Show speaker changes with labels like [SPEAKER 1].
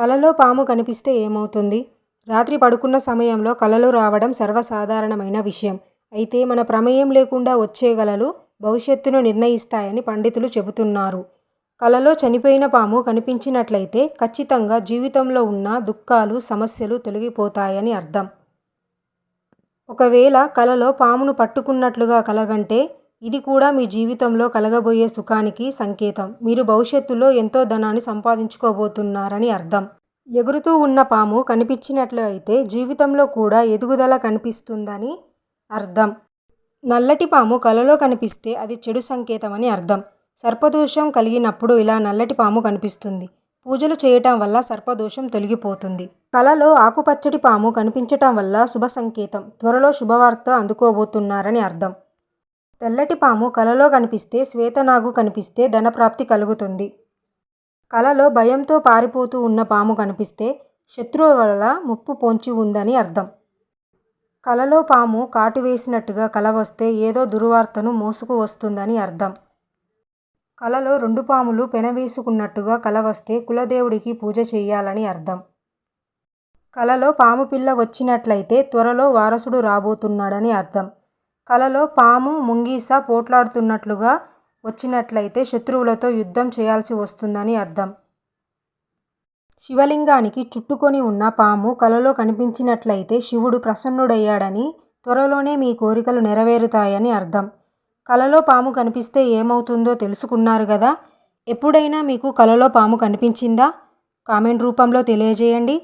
[SPEAKER 1] కలలో పాము కనిపిస్తే ఏమవుతుంది? రాత్రి పడుకున్న సమయంలో కలలు రావడం సర్వసాధారణమైన విషయం. అయితే మన ప్రమేయం లేకుండా వచ్చే కలలు భవిష్యత్తును నిర్ణయిస్తాయని పండితులు చెబుతున్నారు. కలలో చనిపోయిన పాము కనిపించినట్లయితే ఖచ్చితంగా జీవితంలో ఉన్న దుఃఖాలు సమస్యలు తొలగిపోతాయని అర్థం. ఒకవేళ కలలో పామును పట్టుకున్నట్లుగా కలగంటే ఇది కూడా మీ జీవితంలో కలగబోయే సుఖానికి సంకేతం. మీరు భవిష్యత్తులో ఎంతో ధనాన్ని సంపాదించుకోబోతున్నారని అర్థం. ఎగురుతూ ఉన్న పాము కనిపించినట్లు అయితే జీవితంలో కూడా ఎదుగుదల కనిపిస్తుందని అర్థం. నల్లటి పాము కలలో కనిపిస్తే అది చెడు సంకేతమని అర్థం. సర్పదోషం కలిగినప్పుడు ఇలా నల్లటి పాము కనిపిస్తుంది. పూజలు చేయటం వల్ల సర్పదోషం తొలగిపోతుంది. కలలో ఆకుపచ్చటి పాము కనిపించటం వల్ల శుభ సంకేతం. త్వరలో శుభవార్త అందుకోబోతున్నారని అర్థం. తెల్లటి పాము కలలో కనిపిస్తే శ్వేతనాగు కనిపిస్తే ధనప్రాప్తి కలుగుతుంది. కలలో భయంతో పారిపోతూ ఉన్న పాము కనిపిస్తే శత్రువు వల్ల ముప్పు పొంచి ఉందని అర్థం. కలలో పాము కాటు వేసినట్టుగా కల వస్తే ఏదో దుర్వార్తను మోసుకు వస్తుందని అర్థం. కలలో రెండు పాములు పెనవేసుకున్నట్టుగా కల వస్తే కులదేవుడికి పూజ చేయాలని అర్థం. కలలో పాము పిల్ల వచ్చినట్లయితే త్వరలో వారసుడు రాబోతున్నాడని అర్థం. కలలో పాము ముంగీస పోట్లాడుతున్నట్లుగా వచ్చినట్లయితే శత్రువులతో యుద్ధం చేయాల్సి వస్తుందని అర్థం. శివలింగానికి చుట్టుకొని ఉన్న పాము కలలో కనిపించినట్లయితే శివుడు ప్రసన్నుడయ్యాడని త్వరలోనే మీ కోరికలు నెరవేరుతాయని అర్థం. కలలో పాము కనిపిస్తే ఏమవుతుందో తెలుసుకున్నారు కదా? ఎప్పుడైనా మీకు కలలో పాము కనిపించిందా? కామెంట్ రూపంలో తెలియజేయండి.